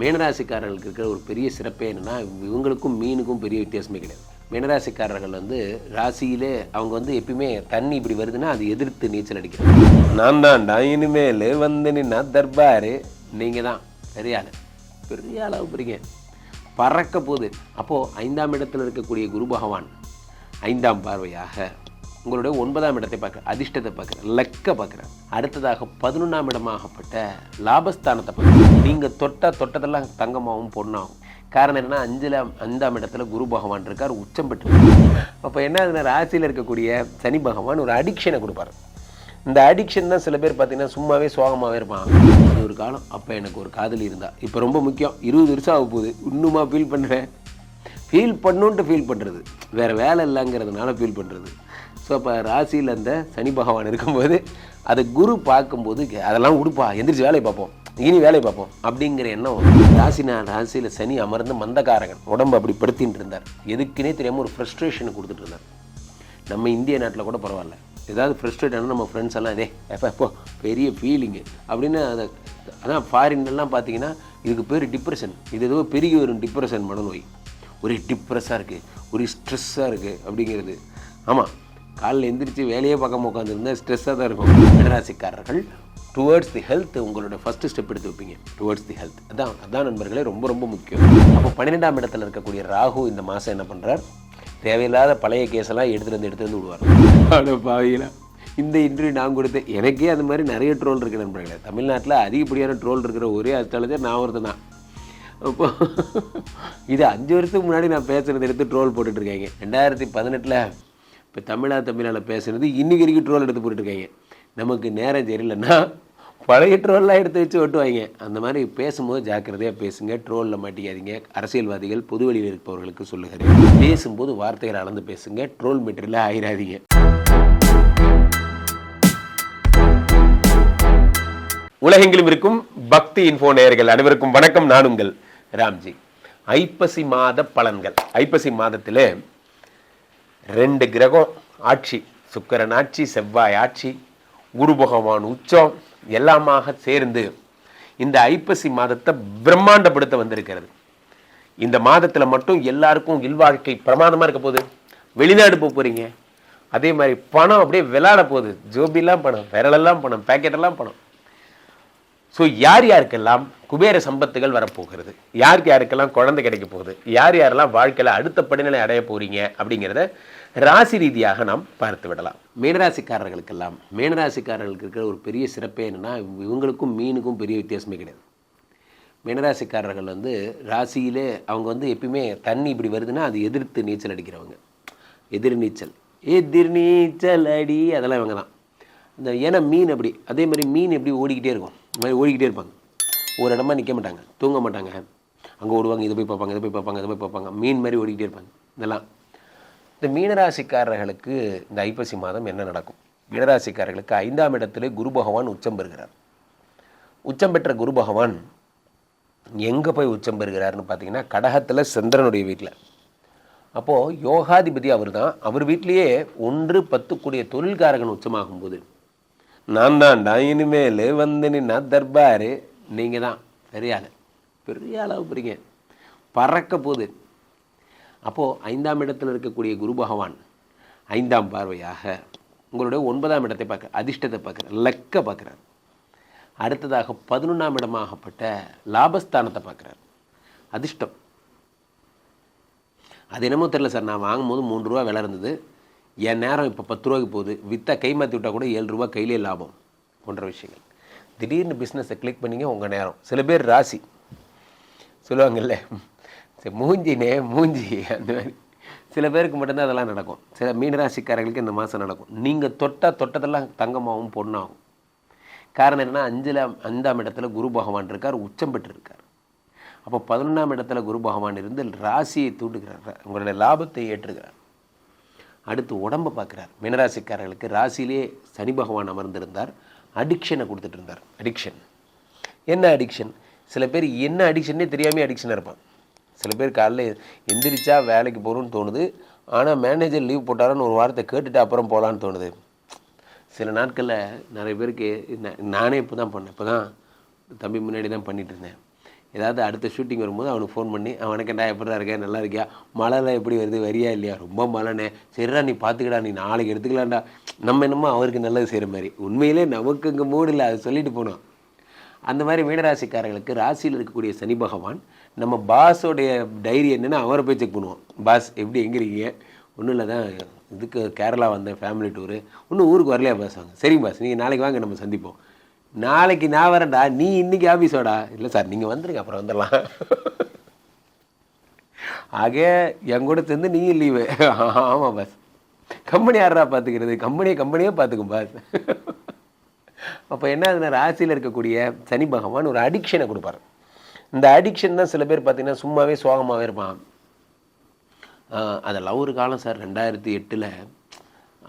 மீனராசிக்காரர்களுக்கு இருக்கிற ஒரு பெரிய சிறப்பே என்னென்னா இவங்களுக்கும் மீனுக்கும் பெரிய வித்தியாசமே கிடையாது. மீனராசிக்காரர்கள் வந்து ராசியிலே அவங்க வந்து எப்பயுமே தண்ணி இப்படி வருதுன்னா அது எதிர்த்து நீச்சல் அடிக்கிறாங்க நான் தான்டா இனிமேல் வந்து நின்னா தர்பாரு. நீங்கள் தான் பெரிய ஆள். பெரிய ஆளாக போகிறீங்க பறக்க போகுது. அப்போது ஐந்தாம் இடத்தில் இருக்கக்கூடிய குரு பகவான் ஐந்தாம் பார்வையாக உங்களுடைய ஒன்பதாம் இடத்தை பார்க்குற அதிர்ஷ்டத்தை பார்க்குற லக்கை பார்க்குற அடுத்ததாக பதினொன்றாம் இடமாகப்பட்ட லாபஸ்தானத்தை பார்க்குற நீங்கள் தொட்ட தொட்டதெல்லாம் தங்கமாகவும் பொண்ணாகும். காரணம் என்னென்னா அஞ்சில் அஞ்சாம் இடத்துல குரு பகவான் இருக்கார் உச்சம் பெற்று அப்போ என்ன ஆகுதுன்னா ராசியில் இருக்கக்கூடிய சனி பகவான் ஒரு அடிக்ஷனை கொடுப்பாரு. இந்த அடிக்ஷன் தான் சில பேர் பார்த்தீங்கன்னா சும்மாவே சோகமாகவே இருப்பான் அது ஒரு காலம். அப்போ எனக்கு ஒரு காதலி இருந்தா. இப்போ ரொம்ப முக்கியம். இருபது வருஷம் ஆக போகுது. இன்னுமா ஃபீல் பண்ணுறேன் ஃபீல் பண்ணுன்ட்டு ஃபீல் பண்ணுறது வேறு வேலை இல்லைங்கிறதுனால ஃபீல் பண்ணுறது ஸோ இப்போ ராசியில் அந்த சனி பகவான் இருக்கும்போது அதை குரு பார்க்கும்போது அதெல்லாம் உடுப்பா எந்திரிச்சு வேலையை பார்ப்போம். இனி வேலையை பார்ப்போம் அப்படிங்கிற எண்ணம் ராசினா ராசி நான் ராசியில் சனி அமர்ந்து மந்தகாரகன் உடம்பு அப்படி படுத்தின்னு இருந்தார். எதுக்குன்னே தெரியாமல் ஒரு ஃப்ரஸ்ட்ரேஷனை கொடுத்துட்டு இருந்தார். நம்ம இந்திய நாட்டில் கூட பரவாயில்ல. ஏதாவது ஃப்ரெஸ்ட்ரேட் ஆனால் நம்ம ஃப்ரெண்ட்ஸ் எல்லாம் இதே எப்போ எப்போ பெரிய ஃபீலிங்கு அப்படின்னு அதை அதான் ஃபாரின்லாம் பார்த்தீங்கன்னா இதுக்கு பேர் டிப்ரெஷன் இது ஏதோ பெரிய ஒரு டிப்ரெஷன் மனநோய். ஒரே டிப்ரெஸ்ஸாக இருக்குது ஒரே ஸ்ட்ரெஸ்ஸாக இருக்குது அப்படிங்கிறது. ஆமாம் காலைல எந்திரிச்சு வேலையே பார்க்காம உட்காந்துருந்தா ஸ்ட்ரெஸ்ஸாக தான் இருக்கும். மீனராசிக்காரர்கள் டுவர்ட்ஸ் தி ஹெல்த் உங்களோட ஃபஸ்ட்டு ஸ்டெப் எடுத்து வைப்பீங்க. டுவர்ட்ஸ் தி ஹெல்த் அதான் அதான் நண்பர்களே ரொம்ப ரொம்ப முக்கியம். அப்போ பன்னிரெண்டாம் இடத்துல இருக்கக்கூடிய ராகு இந்த மாதம் என்ன பண்ணுறார் தேவையில்லாத பழைய கேஸெல்லாம் எடுத்துகிட்டு வந்து எடுத்துட்டு வந்து விடுவார். அட இந்த இன்டர்வியூ நான் கொடுத்தேன் எனக்கே அந்த மாதிரி நிறைய ட்ரோல் இருக்கு நண்பர்களே. தமிழ்நாட்டில் அதிகப்படியான ட்ரோல் இருக்கிற ஒரே அஸ்ட்ராலஜர் நான் ஒருத்தன் தான். அப்போ இது அஞ்சு வருஷத்துக்கு முன்னாடி நான் பேசுகிறத எடுத்து ட்ரோல் போட்டுட்ருக்காங்க ரெண்டாயிரத்தி பதினெட்டில் இப்போ தமிழா தமிழால் பேசுனது இன்றைக்கி வரைக்கும் ட்ரோல் எடுத்து போட்டுருக்காங்க நமக்கு நேரம் சரியில்லைன்னா பழைய ட்ரோல்லாம் எடுத்து வச்சு ஒட்டுவாங்க அந்த மாதிரி பேசும்போது ஜாக்கிரதையாக பேசுங்க. ட்ரோலில் மாட்டிக்காதீங்க. அரசியல்வாதிகள் பொது வழியில் இருப்பவர்களுக்கு சொல்லுகிறேன். பேசும்போது வார்த்தைகள் அளந்து பேசுங்க. ட்ரோல் மெட்டீரியலாக ஆயிராதீங்க. உலகெங்கிலும் இருக்கும் பக்தி இன்ஃபோ நேயர்கள் அனைவருக்கும் வணக்கம். நான் உங்கள் ராம்ஜி. ஐப்பசி மாத பலன்கள். ஐப்பசி மாதத்தில் ரெண்டு கிரகம் ஆட்சி. சுக்கரன் ஆட்சி செவ்வாய் ஆட்சி குரு பகவான் உச்சம் எல்லாமாக சேர்ந்து இந்த ஐப்பசி மாதத்தை பிரம்மாண்டப்படுத்த வந்திருக்கிறது. இந்த மாதத்தில் மட்டும் எல்லாருக்கும் இல்வாழ்க்கை பிரமாதமாக இருக்க போகுது. வெளிநாடு போக போகிறீங்க அதே மாதிரி பணம் அப்படியே விளாட போகுது. ஜோபிலாம் பணம் விரலெல்லாம் பணம் பேக்கெட்டெல்லாம் பணம். ஸோ யார் யாருக்கெல்லாம் குபேர சம்பத்துகள் வரப்போகிறது? யாருக்கு யாருக்கெல்லாம் குழந்தை கிடைக்க போகுது? யார் யாரெல்லாம் வாழ்க்கையில் அடுத்த படிநிலை அடைய போகிறீங்க அப்படிங்கிறத ராசி ரீதியாக நாம் பார்த்து விடலாம். மீனராசிக்காரர்களுக்கெல்லாம் மீனராசிக்காரர்களுக்கு இருக்கிற ஒரு பெரிய சிறப்பே என்னென்னா இவங்களுக்கும் மீனுக்கும் பெரிய வித்தியாசமே கிடையாது. மீனராசிக்காரர்கள் வந்து ராசியிலே அவங்க வந்து எப்பயுமே தண்ணி இப்படி வருதுன்னா அது எதிர்த்து நீச்சல் அடிக்கிறவங்க. எதிர் நீச்சல். எதிர் நீச்சல் அடி அதெல்லாம் இவங்க தான் இந்த ஏன்னா மீன் அப்படி அதே மாதிரி மீன் எப்படி ஓடிக்கிட்டே இருக்கும்? மாதிரி ஓடிக்கிட்டே இருப்பாங்க. ஒரு இடமா நிற்க மாட்டாங்க தூங்க மாட்டாங்க. அங்கே ஓடுவாங்க இதை போய் பார்ப்பாங்க இதை போய் பார்ப்பாங்க இதை போய் பார்ப்பாங்க. மீன் மாதிரி ஓடிக்கிட்டே இருப்பாங்க. இதெல்லாம். இந்த மீனராசிக்காரர்களுக்கு இந்த ஐப்பசி மாதம் என்ன நடக்கும்? மீனராசிக்காரர்களுக்கு ஐந்தாம் இடத்திலே குரு பகவான் உச்சம் பெறுகிறார். உச்சம் பெற்ற குரு பகவான் எங்கே போய் உச்சம் பெறுகிறார்னு பார்த்தீங்கன்னா கடகத்தில் சந்திரனுடைய வீட்டில் அப்போது யோகாதிபதி அவர் தான் அவர் வீட்டிலேயே ஒன்று பத்து கூடிய தொழில்காரகன் உச்சமாகும்போது நான் தான்டா இனிமேல் வந்து நின்னா தர்பாரு. நீங்கள் தான் பெரிய ஆள். பெரிய அளவு போகிறீங்க பறக்க போகுது. அப்போது ஐந்தாம் இடத்தில் இருக்கக்கூடிய குரு பகவான் ஐந்தாம் பார்வையாக உங்களுடைய ஒன்பதாம் இடத்தை பார்க்க அதிர்ஷ்டத்தை பார்க்குறார் லக்க பார்க்குறார். அடுத்ததாக பதினொன்றாம் இடமாகப்பட்ட லாபஸ்தானத்தை பார்க்குறார். அதிர்ஷ்டம். அது என்னமோ தெரில சார் நான் வாங்கும்போது மூன்று ரூபா விலை இருந்தது. என் நேரம் இப்போ பத்து ரூபாய்க்கு போகுது. விற்றா கை மாற்றி விட்டால் கூட ஏழு ரூபா கையிலே லாபம் போன்ற விஷயங்கள். திடீர்னு பிஸ்னஸை கிளிக் பண்ணிங்க உங்கள் நேரம். சில பேர் ராசி. சொல்லுவாங்கல்ல சரி மூஞ்சினே மூஞ்சி அந்த மாதிரி. சில பேருக்கு மட்டும்தான் அதெல்லாம் நடக்கும். சில மீனராசிக்காரர்களுக்கு இந்த மாதம் நடக்கும். நீங்கள் தொட்டால் தொட்டதெல்லாம் தங்கமாகவும் பொண்ணாகும். காரணம் என்னென்னா அஞ்சில் அஞ்சாம் இடத்துல குரு பகவான் இருக்கார் உச்சம் பெற்றிருக்கார். அப்போ பதினொன்றாம் இடத்துல குரு பகவான் இருந்து ராசியை தூண்டுகிறார். உங்களுடைய லாபத்தை ஏற்றுகிறார். அடுத்து உடம்பை பார்க்குறார். மினராசிக்காரர்களுக்கு ராசியிலே சனி பகவான் அமர்ந்திருந்தார். அடிக்ஷனை கொடுத்துட்டு இருந்தார். அடிக்ஷன் என்ன அடிக்ஷன் சில பேர் என்ன அடிக்ஷன்னே தெரியாமல் அடிக்ஷனாக இருப்பான் சில பேர் காலைல எந்திரிச்சா வேலைக்கு போகணும்னு தோணுது. ஆனால் மேனேஜர் லீவ் போட்டாருன்னு ஒரு வாரத்தை கேட்டுட்டு அப்புறம் போகலான்னு தோணுது. சில நாட்களில் நிறைய பேருக்கு நானே இப்போ தான் பண்ணேன். இப்போ தான் தம்பி முன்னாடி தான் பண்ணிகிட்டு இருந்தேன். ஏதாவது அடுத்த ஷூட்டிங் வரும்போது அவனுக்கு ஃபோன் பண்ணி அவனுக்குண்டா எப்படிடா இருக்க? நல்லா இருக்கியா? மழைலாம் எப்படி வருது? வரியா இல்லையா? ரொம்ப மழைனே சரிடா நீ பார்த்துக்கடா நீ நாளைக்கு எடுத்துக்கலாம்டா. நம்ம என்னமோ அவருக்கு நல்லது செய்கிற மாதிரி. உண்மையிலே நமக்கு இங்கே மூடு இல்லை அது சொல்லிட்டு போனோம். அந்த மாதிரி மீனராசிக்காரர்களுக்கு ராசியில் இருக்கக்கூடிய சனி பகவான் நம்ம பாஸோடைய டைரி என்னென்னா அவரை போய் செக் பண்ணுவோம். பாஸ் எப்படி எங்கே இருக்கீங்க? ஒன்றும் இல்லை தான் இதுக்கு கேரளா வந்தேன் ஃபேமிலி டூரு இன்னும் ஊருக்கு வரலையா பாஸ்? வாங்க. சரிங்க பாஸ். நீங்கள் நாளைக்கு வாங்க நம்ம சந்திப்போம். நாளைக்கு நான் வரேன்டா. நீ இன்னைக்கு ஆஃபீஸோடா இல்லை சார் நீங்கள் வந்துடுங்க அப்புறம் வந்துடலாம். ஆக என் கூட சேர்ந்து நீங்கள் லீவு ஆமாம் பாஸ் கம்பெனி யாரா பார்த்துக்கிறது கம்பெனியை கம்பெனியே பார்த்துக்கும் பாஸ் அப்போ என்ன ஆகுதுன்னா ராசியில் இருக்கக்கூடிய சனி பகவான் ஒரு அடிக்ஷனை கொடுப்பாரு. இந்த அடிக்ஷன் தான் சில பேர் பார்த்தீங்கன்னா சும்மாவே சோகமாகவே இருப்பான் ஆஹ் அதெல்லாம் ஒரு காலம் சார். ரெண்டாயிரத்தி எட்டில்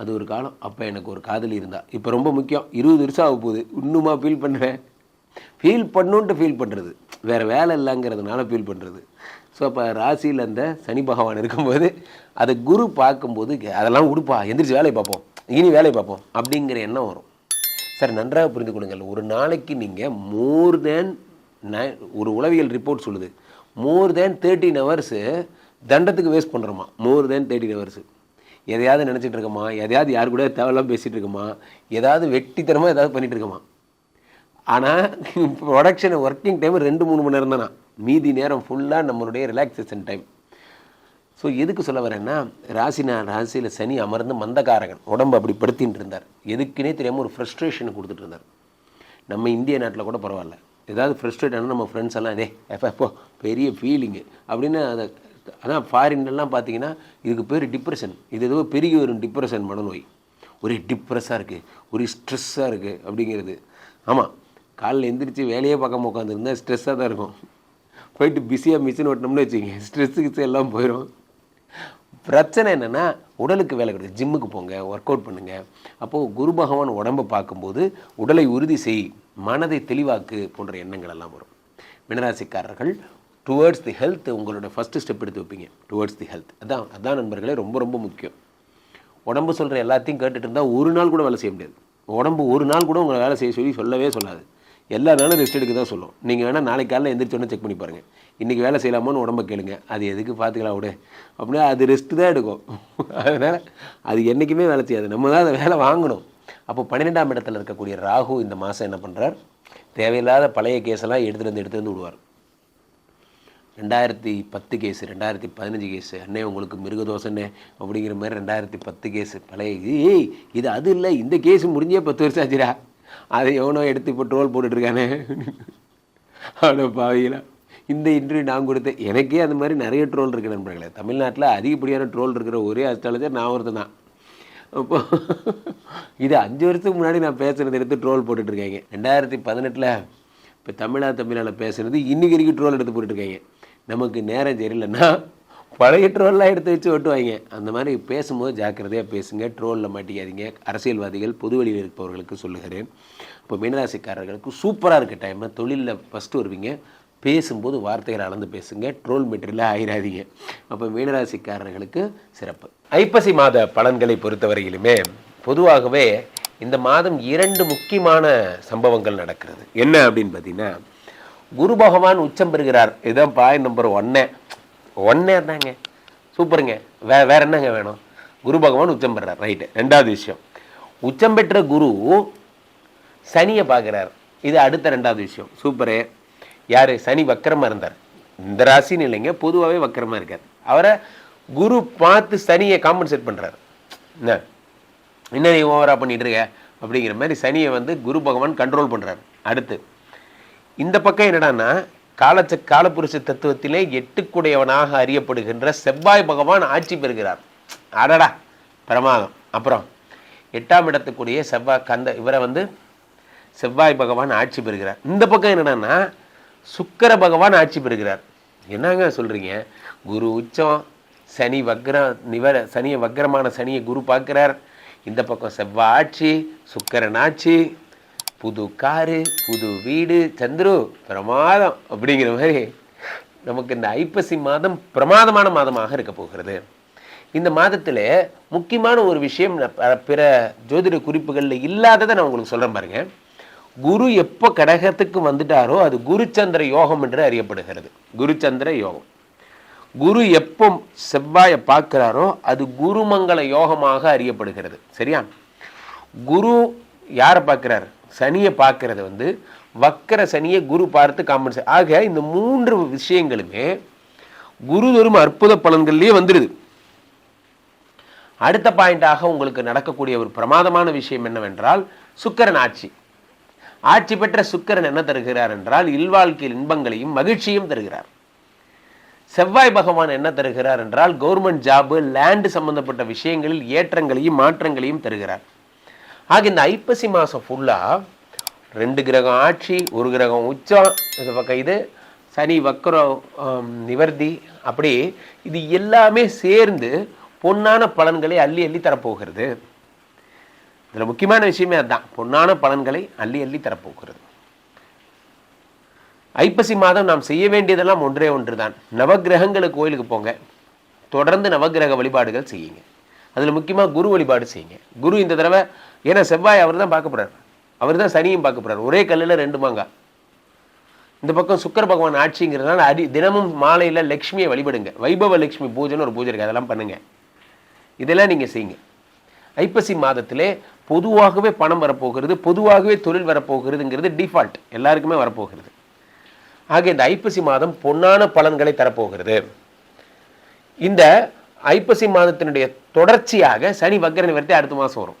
அது ஒரு காலம். அப்போ எனக்கு ஒரு காதலி இருந்தா. இப்போ ரொம்ப முக்கியம். இருபது வருஷம் ஆக போகுது. இன்னுமா ஃபீல் பண்ணுறேன் ஃபீல் பண்ணுன்ட்டு ஃபீல் பண்ணுறது வேறு வேலை இல்லைங்கிறதுனால ஃபீல் பண்ணுறது ஸோ அப்போ ராசியில் அந்த சனி பகவான் இருக்கும்போது அதை குரு பார்க்கும்போது அதெல்லாம் உடுப்பா. எந்திரிச்சு வேலையை பார்ப்போம். இனி வேலையை பார்ப்போம். அப்படிங்கிற எண்ணம் வரும். சார் நன்றாக புரிந்து கொள்ளுங்கள். ஒரு நாளைக்கு நீங்கள் மோர் தேன் ஒரு உளவியல் ரிப்போர்ட் சொல்லுது. மோர் தேன் தேர்ட்டீன் ஹவர்ஸு தண்டத்துக்கு வேஸ்ட் பண்ணுறோமா மோர் தேன் தேர்ட்டின் ஹவர்ஸு எதையாவது நினச்சிட்டு இருக்கோமா? எதையாவது யார் கூட தேவையில்லாம பேசிகிட்டு இருக்கோமா? ஏதாவது வெட்டித்தனமாக ஏதாவது பண்ணிகிட்டு இருக்கோமா? ஆனால் ப்ரொடக்ஷன் ஒர்க்கிங் டைம் ரெண்டு மூணு மணி நேரம் தானா மீதி நேரம் ஃபுல்லாக நம்மளுடைய ரிலாக்ஸேஷன் டைம் ஸோ எதுக்கு சொல்ல வரேன்னா ராசினா ராசியில் சனி அமர்ந்து மந்தகாரகன் உடம்பு அப்படி படுத்தின்னு இருந்தார். எதுக்குன்னே தெரியாமல் ஒரு ஃப்ரஸ்ட்ரேஷனை கொடுத்துட்டு இருந்தார். நம்ம இந்திய நாட்டில் கூட பரவாயில்ல. ஏதாவது ஃப்ரஸ்ட்ரேட் ஆனால் நம்ம ஃப்ரெண்ட்ஸ் எல்லாம் டே எப்போ பெரிய ஃபீலிங்கு அப்படின்னு அதை அதான் ஃபாரின்லாம் பார்த்தீங்கன்னா இதுக்கு பேர் டிப்ரெஷன் இது ஏதோ பெரிய வரும் டிப்ரெஷன் மனநோய். ஒரே டிப்ரெஸ்ஸாக இருக்குது ஒரே ஸ்ட்ரெஸ்ஸாக இருக்குது அப்படிங்கிறது. ஆமாம் காலைல எந்திரிச்சு வேலையே பார்க்காம உட்காந்துருந்தா ஸ்ட்ரெஸ்ஸாக தான் இருக்கும். போயிட்டு பிஸியாக மிஷின் ஓட்டினோம்னு வச்சுக்கோங்க ஸ்ட்ரெஸ்ஸு கிஸ் எல்லாம் போயிடும் பிரச்சனை என்னென்னா உடலுக்கு வேலை கிடையாது. ஜிம்முக்கு போங்க ஒர்க் அவுட் பண்ணுங்கள் அப்போது குரு பகவான் உடம்பை பார்க்கும்போது உடலை உறுதி செய் மனதை தெளிவாக்கு போன்ற எண்ணங்கள் எல்லாம் வரும். மினராசிக்காரர்கள் டுவர்ட்ஸ் தி ஹெல்த் உங்களோட ஃபஸ்ட்டு ஸ்டெப் எடுத்து வைப்பீங்க. டுவர்ட்ஸ் தி ஹெல்த் அதான் அதான் நண்பர்களே ரொம்ப ரொம்ப முக்கியம். உடம்பு சொல்கிற எல்லாத்தையும் கேட்டுட்டு இருந்தால் ஒரு நாள் கூட வேலை செய்ய முடியாது. உடம்பு ஒரு நாள் கூட உங்களை வேலை செய்ய சொல்லி சொல்லவே சொல்லாது. எல்லா நாளும் ரெஸ்ட் எடுக்க தான் சொல்லும். நீங்கள் வேணால் நாளைக்கு காலையில் எந்திரிச்சோன்னே செக் பண்ணி பாருங்கள் இன்றைக்கி வேலை செய்யலாமான்னு உடம்ப கேளுங்க. அது எதுக்கு பார்த்துக்கலாம் விடு. அப்படின்னா அது ரெஸ்ட்டு தான் எடுக்கும். அதனால் அது என்றைக்குமே வேலை செய்யாது. நம்ம தான் அதை வேலை வாங்கணும். அப்போ பன்னிரெண்டாம் இடத்துல இருக்கக்கூடிய ராகு இந்த மாதம் என்ன பண்ணுறார் தேவையில்லாத பழைய கேஸெல்லாம் எடுத்துகிட்டு வந்து எடுத்துகிட்டு வந்து விடுவார். ரெண்டாயிரத்தி பத்து கேஸு ரெண்டாயிரத்தி பதினஞ்சு கேஸு. அண்ணே உங்களுக்கு மிருகதோஷண்ணே அப்படிங்கிற மாதிரி ரெண்டாயிரத்தி பத்து கேஸு. பழைய இது. ஏய் இது அது இல்லை. இந்த கேஸ் முடிஞ்சே பத்து வருஷம் ஆச்சுடா. அதை எவனோ எடுத்து இப்போ ட்ரோல் போட்டுட்ருக்கானே. அவ்வளோ பாவிகளா. இந்த இன்டர்வியூ நான் கொடுத்தேன் எனக்கே அந்த மாதிரி நிறைய ட்ரோல் இருக்கு நண்பர்களே. தமிழ்நாட்டில் அதிகப்படியான ட்ரோல் இருக்கிற ஒரே அஸ்ட்ராலஜர் நான் ஒருத்தன் தான். அப்போ இது அஞ்சு வருஷத்துக்கு முன்னாடி நான் பேசுனதை எடுத்து ட்ரோல் போட்டுட்ருக்காங்க. ரெண்டாயிரத்தி பதினெட்டில் இப்போ தமிழா தமிழால் பேசுனது இன்றைக்கி வரைக்கும் ட்ரோல் எடுத்து போட்டுட்ருக்காங்க. நமக்கு நேரம் தெரியலன்னா பழைய ட்ரோல்லாம் எடுத்து வச்சு ஓட்டுவாங்க அந்த மாதிரி பேசும்போது ஜாக்கிரதையாக பேசுங்க ட்ரோலில் மாட்டிக்காதீங்க. அரசியல்வாதிகள் பொது வழியில் இருப்பவர்களுக்கு சொல்லுகிறேன். இப்போ மீனராசிக்காரர்களுக்கு சூப்பராக இருக்க டைமில் தொழிலில் ஃபஸ்ட்டு வருவீங்க. பேசும்போது வார்த்தைகளை அளந்து பேசுங்க ட்ரோல் மெட்டீரியலாக ஆயிராதீங்க. அப்போ மீனராசிக்காரர்களுக்கு சிறப்பு. ஐப்பசி மாத பலன்களை பொறுத்தவரையிலுமே பொதுவாகவே இந்த மாதம் இரண்டு முக்கியமான சம்பவங்கள் நடக்கிறது. என்ன அப்படின்னு பார்த்தீங்கன்னா குரு பகவான் உச்சம் பெறுகிறார். இதுதான் பாயிண்ட் நம்பர் ஒன்னே ஒன்னே தாங்க சூப்பருங்க. வே வேற என்னங்க வேணும்? குரு பகவான் உச்சம் பெறார் ரைட்டு ரெண்டாவது விஷயம். உச்சம் பெற்ற குரு சனியை பார்க்குறார். இது அடுத்த ரெண்டாவது விஷயம். சூப்பரு. யார்? சனி வக்கரமாக இருந்தார். இந்த ராசின்னு இல்லைங்க. பொதுவாகவே வக்கரமாக இருக்கார். அவரை குரு பார்த்து சனியை காம்பன்சேட் பண்ணுறாரு என்ன? என்ன நீ ஓவராக பண்ணிகிட்ருக்க இருக்க? அப்படிங்கிற மாதிரி சனியை வந்து குரு பகவான் கண்ட்ரோல் பண்ணுறாரு அடுத்து. இந்த பக்கம் என்னடான்னா காலச்ச காலப்புருஷ தத்துவத்திலே எட்டுக்குடையவனாக அறியப்படுகின்ற செவ்வாய் பகவான் ஆட்சி பெறுகிறார். அடடா பிரமாதம். அப்புறம் எட்டாம் இடத்துக்குரிய செவ்வாய் கந்த இவரை வந்து செவ்வாய் பகவான் ஆட்சி பெறுகிறார். இந்த பக்கம் என்னடான்னா சுக்கர பகவான் ஆட்சி பெறுகிறார். என்னங்க சொல்கிறீங்க குரு உச்சம் சனி வக்ர நிவர சனியை வக்ரமான சனியை குரு பார்க்குறார். இந்த பக்கம் செவ்வாய் ஆட்சி சுக்கரன் ஆட்சி புது காரு புது வீடு சந்துரு பிரமாதம் அப்படிங்கிற மாதிரி நமக்கு இந்த ஐப்பசி மாதம் பிரமாதமான மாதமாக இருக்க போகிறது. இந்த மாதத்தில் முக்கியமான ஒரு விஷயம் பிற ஜோதிட குறிப்புகளில் இல்லாததை நான் உங்களுக்கு சொல்கிறேன் பாருங்க. குரு எப்போ கடகத்துக்கு வந்துட்டாரோ அது குருச்சந்திர யோகம் என்று அறியப்படுகிறது. குருச்சந்திர யோகம். குரு எப்போ செவ்வாயை பார்க்கிறாரோ அது குருமங்கள யோகமாக அறியப்படுகிறது. சரியா? குரு யாரை பார்க்குறாரு? சனியை பார்க்கறது வந்து வக்கர சனியை குரு பார்த்து காம்பன்சேட் ஆக இந்த மூன்று விஷயங்களுமே குரு தரும் அற்புத பலன்கள்லேயே வந்துடுது அடுத்த பாயிண்டாக உங்களுக்கு நடக்கக்கூடிய ஒரு பிரமாதமான விஷயம் என்னவென்றால் சுக்கரன் ஆட்சி. ஆட்சி பெற்ற சுக்கரன் என்ன தருகிறார் என்றால் இல்வாழ்க்கையில் இன்பங்களையும் மகிழ்ச்சியும் தருகிறார். செவ்வாய் பகவான் என்ன தருகிறார் என்றால் கவர்மெண்ட் ஜாபு லேண்டு சம்பந்தப்பட்ட விஷயங்களில் ஏற்றங்களையும் மாற்றங்களையும் தருகிறார். ஆக இந்த ஐப்பசி மாதம் ஃபுல்லாக ரெண்டு கிரகம் ஆட்சி ஒரு கிரகம் உச்சம் இது பக்கம் இது சனி வக்கரம் நிவர்த்தி அப்படி இது எல்லாமே சேர்ந்து பொன்னான பலன்களை அள்ளி அள்ளி தரப்போகிறது. இதில் முக்கியமான விஷயமே அதுதான். பொன்னான பலன்களை அள்ளி அள்ளி தரப்போகிறது. ஐப்பசி மாதம் நாம் செய்ய வேண்டியதெல்லாம் ஒன்றே ஒன்று தான் நவகிரகங்களுக்கு கோயிலுக்கு போங்க. தொடர்ந்து நவக்கிரக வழிபாடுகள் செய்யுங்க. அதில் முக்கியமாக குரு வழிபாடு செய்யுங்க. குரு இந்த தடவை ஏன்னா செவ்வாய் அவர் தான் பார்க்க போகிறார் அவர் தான் சனியும் பார்க்க போகிறார் ஒரே கல்லில் ரெண்டு மாங்கா. இந்த பக்கம் சுக்கர பகவான் ஆட்சிங்கிறதுனால அடி தினமும் மாலையில் லக்ஷ்மியை வழிபடுங்க. வைபவ லக்ஷ்மி பூஜைன்னு ஒரு பூஜை இருக்குது அதெல்லாம் பண்ணுங்க. இதெல்லாம் நீங்கள் செய்யுங்க. ஐப்பசி மாதத்திலே பொதுவாகவே பணம் வரப்போகிறது பொதுவாகவே தொழில் வரப்போகிறதுங்கிறது டிஃபால்ட் எல்லாருக்குமே வரப்போகிறது. ஆக இந்த ஐப்பசி மாதம் பொன்னான பலன்களை தரப்போகிறது. இந்த ஐப்பசி மாதத்தினுடைய தொடர்ச்சியாக சனி வக்கர நிவர்த்தி அடுத்த மாதம் வரும்.